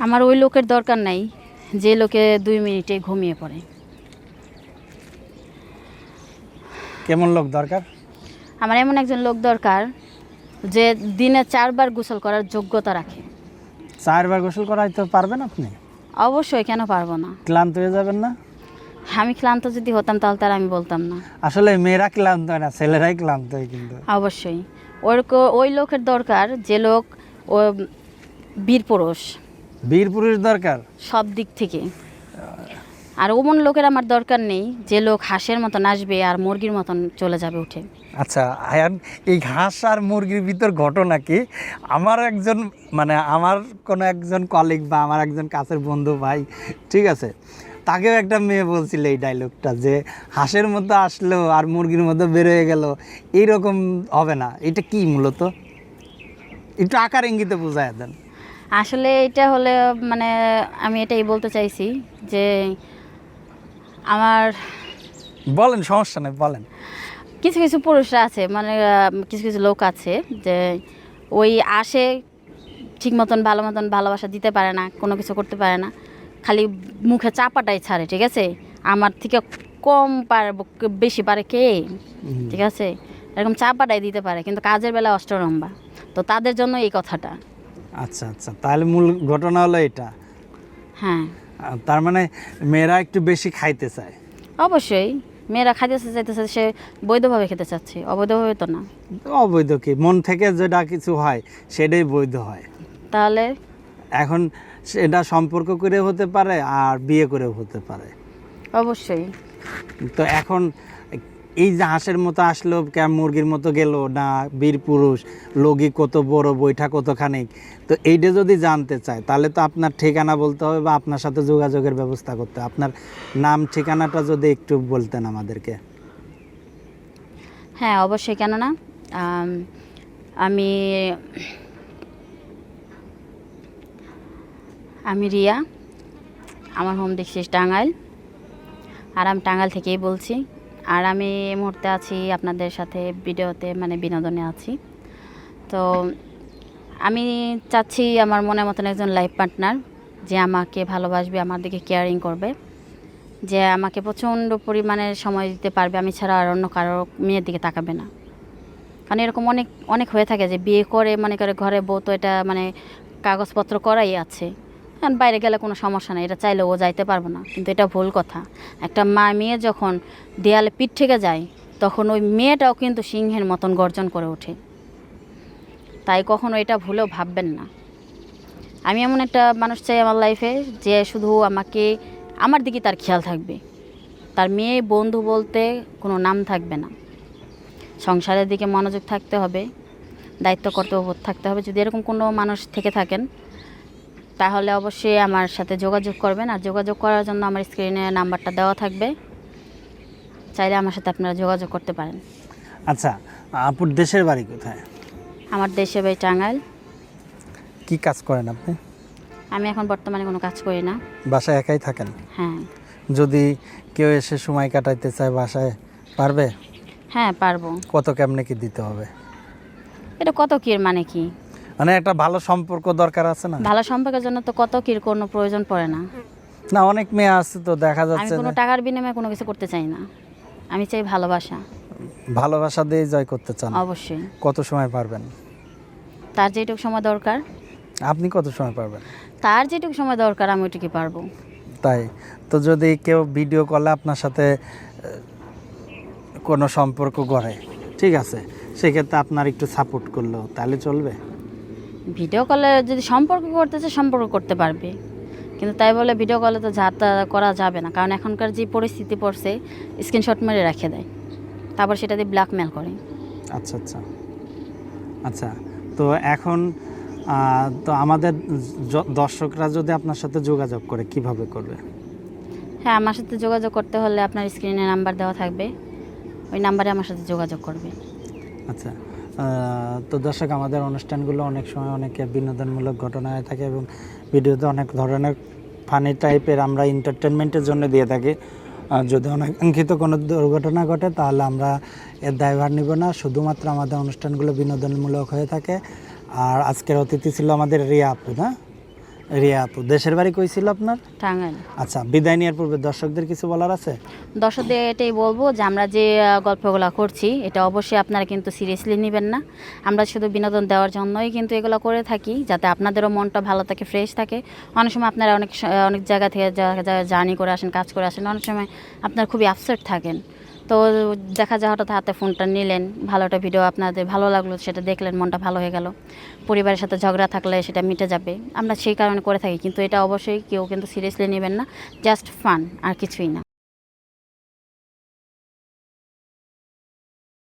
আমার ওই লোকের দরকার নাই যে লোকে দুই মিনিটে ঘুমিয়ে পড়ে। কেমন লোক দরকার? আমার এমন একজন লোক দরকার যে দিনে চারবার গোসল করার যোগ্যতা রাখে। চারবার গোসল করাইতে পারবেন আপনি? অবশ্যই কেন পারব না? ক্লান্ত হয়ে যাবেন না? আমি ক্লান্ত যদি হতাম তাহলে তার আমি বলতাম না। আসলে মেয়েরা ক্লান্ত হয় না ছেলেরাই ক্লান্ত হয় কিন্তু। অবশ্যই। ওরকম ওই লোকের দরকার যে লোক ও বীর পুরুষ। বীর পুরুষ দরকার? সব দিক থেকে। আর ওমন লোকের আমার দরকার নেই যে লোক হাঁসের মতন আসবে আর মুরগির মতন চলে যাবে উঠে। আচ্ছা আয়ান এই ঘাস আর মুরগির ভিতর ঘটনা কি? আমার একজন মানে আমার কোনো একজন কলিগ বা আমার একজন কাছের বন্ধু ভাই ঠিক আছে? তাকেও একটা মেয়ে বলছিল এই ডায়লগটা যে হাঁসের মধ্যে আসলো আর মুরগির মধ্যে বেরোয় গেল। এইরকম হবে না। এটা কি মূলত? একটু আকার ইঙ্গিতে বোঝায় দেন। আসলে এটা হলে মানে আমি এটাই বলতে চাইছি যে আমার বলেন সমস্যা নেই বলেন। কিছু কিছু পুরুষরা আছে মানে কিছু কিছু লোক আছে যে ওই আসে ঠিক মতন ভালো মতন ভালোবাসা দিতে পারে না কোনো কিছু করতে পারে না খালি মুখে চাপাটাই ছাড়ে ঠিক আছে? আমার থেকে কম পারে বেশি পারে কে? ঠিক আছে? এরকম চাপাটাই দিতে পারে কিন্তু কাজের বেলা অষ্টরম্বা। তো তাদের জন্য এই কথাটা। আচ্ছা আচ্ছা। তাহলে মূল ঘটনা হলো এটা। হ্যাঁ। তার মানে মেয়েরা একটু বেশি খাইতে চায়। অবশ্যই। মেয়েরা খাইতে চাইতেছে সে বৈধভাবে খেতে চাচ্ছে। অবৈধভাবে তো না। অবৈধ কি? মন থেকে যেটা কিছু হয় সেটাই বৈধ হয়। তাহলে? এখন সেটা সম্পর্ক করে হতে পারে আর বিয়ে করেও হতে পারে। অবশ্যই। তো এখন এই যে হাঁসের মতো আসলো মুরগির মতো গেল, না বীর পুরুষ, লগি কত বড়, বৈঠা কতখানি? তো এইটা যদি জানতে চায়, তাহলে তো আপনার ঠিকানা বলতে হবে বা আপনার সাথে যোগাযোগের ব্যবস্থা করতে আপনার নাম, ঠিকানাটা যদি একটু বলতেন আমাদেরকে। হ্যাঁ অবশ্যই। কেন না আমি আমি রিয়া। আমার হোম ডিস্ট্রিক্ট টাঙ্গাইল। আর আমি টাঙ্গাইল থেকেই বলছি। আর আমি এই মুহূর্তে আছি আপনাদের সাথে ভিডিওতে মানে বিনোদনে আছি। তো আমি চাচ্ছি আমার মনের মতন একজন লাইফ পার্টনার যে আমাকে ভালোবাসবে, আমার দিকে কেয়ারিং করবে, যে আমাকে প্রচণ্ড পরিমাণে সময় দিতে পারবে। আমি ছাড়া আর অন্য কারও মেয়ের দিকে তাকাবে না। কারণ এরকম অনেক অনেক হয়ে থাকে যে বিয়ে করে, মনে করে ঘরে বউ তো এটা মানে কাগজপত্র করাই আছে। বাইরে গেলে কোনো সমস্যা নেই, এটা চাইলে ও যাইতে পারব না, কিন্তু এটা ভুল কথা। একটা মা, মেয়ে যখন দেয়ালে পিঠ থেকে যায়, তখন ওই মেয়েটাও কিন্তু সিংহের মতন গর্জন করে ওঠে। তাই কখনো এটা ভুলেও ভাববেন না। আমি এমন একটা মানুষ চাই আমার লাইফে যে শুধু আমাকে, আমার দিকে তার খেয়াল থাকবে। তার মেয়ে, বন্ধু বলতে কোনো নাম থাকবে না। সংসারের দিকে মনোযোগ থাকতে হবে, দায়িত্ব কর্তব্য থাকতে হবে। যদি এরকম কোনো মানুষ থেকে থাকেন তাহলে অবশ্যই আমার সাথে যোগাযোগ করবেন আর যোগাযোগ করার জন্য আমার স্ক্রিনে নাম্বারটা দেওয়া থাকবে। চাইলে আমার সাথে আপনারা যোগাযোগ করতে পারেন। আচ্ছা আপুর দেশের বাড়ি কোথায়? আমার দেশে বাড়ি টাঙ্গাইল কি কাজ করেন আপনি? আমি এখন বর্তমানে কোনো কাজ করি না। বাসায় একাই থাকেন? হ্যাঁ। যদি কেউ এসে সময় কাটাইতে চায় বাসায় পারবে? হ্যাঁ পারব। কত কেমনে কি দিতে হবে? এটা কত কির মানে কি? মানে একটা ভালো সম্পর্ক দরকার আছে না? ভালো সম্পর্কের জন্য তো কত কির কোনো প্রয়োজন পড়ে না। না অনেক মেয়ে আছে তো দেখা যাচ্ছে আমি কোনো টাকার বিনিময়ে কোনো কিছু করতে চাই না। আমি চাই ভালোবাসা। ভালোবাসা দিয়ে জয় করতে চান। অবশ্যই। কত সময় পারবেন? তার যেটুকু সময় দরকার। আপনি কত সময় পারবেন? তার যেটুকু সময় দরকার আমি ওইটুকু পারব। তাই। তো যদি কেউ ভিডিও কলে আপনার সাথে কোনো সম্পর্ক গড়ে ঠিক আছে? সেক্ষেত্রে আপনার একটু সাপোর্ট করল তাহলে চলবে। ভিডিও কলে যদি সম্পর্ক করতে চায় সম্পর্ক করতে পারবে। কিন্তু তাই বলে ভিডিও কলে তো যাতা করা যাবে না। কারণ এখনকার যে পরিস্থিতি পড়ছে স্ক্রিনশট মেরে রেখে দেয়। তারপর সেটা দিয়ে ব্ল্যাকমেল করে। আচ্ছা আচ্ছা। আচ্ছা তো এখন তো আমাদের দর্শকরা যদি আপনার সাথে যোগাযোগ করে কীভাবে করবে? হ্যাঁ আমার সাথে যোগাযোগ করতে হলে আপনার স্ক্রিনে নাম্বার দেওয়া থাকবে। ওই নাম্বারে আমার সাথে যোগাযোগ করবে। আচ্ছা। তো দর্শক, আমাদের অনুষ্ঠানগুলো অনেক সময় অনেক বিনোদনমূলক ঘটনা হয়ে থাকে এবং ভিডিওতে অনেক ধরনের ফানি টাইপের আমরা এন্টারটেনমেন্টের জন্য দিয়ে থাকি। যদি অনাকাঙ্ক্ষিত কোনো দুর্ঘটনা ঘটে, তাহলে আমরা এর দায়ভার নিব না। শুধুমাত্র আমাদের অনুষ্ঠানগুলো বিনোদনমূলক হয়ে থাকে। আর আজকের অতিথি ছিল আমাদের রিয়া আপু, না? রিয়া আপু দেশের বাড়ি কই ছিল আপনার? টাঙ্গাইল। আচ্ছা বিদায় নেওয়ার পূর্বে দর্শকদের কিছু বলার আছে? দর্শকদের এটাই বলব যে আমরা যে গল্পগুলো করছি এটা অবশ্যই আপনারা কিন্তু সিরিয়াসলি নেবেন না। আমরা শুধু বিনোদন দেওয়ার জন্যই কিন্তু এগুলো করে থাকি যাতে আপনাদেরও মনটা ভালো থাকে ফ্রেশ থাকে। অনেক সময় আপনারা অনেক অনেক জায়গা থেকে জার্নি করে আসেন কাজ করে আসেন অনেক সময় আপনারা খুবই আপসেট থাকেন। তো দেখা যায় হঠাৎ হাতে ফোনটা নিলেন ভালো একটা ভিডিও আপনাদের ভালো লাগল, সেটা দেখলেন, মনটা ভালো হয়ে গেল। পরিবারের সাথে ঝগড়া থাকলে সেটা মিটে যাবে। আমরা সেই কারণে করে থাকি, কিন্তু এটা অবশ্যই কেউ কিন্তু সিরিয়াসলি নেবেন না জাস্ট ফান আর কিছুই না।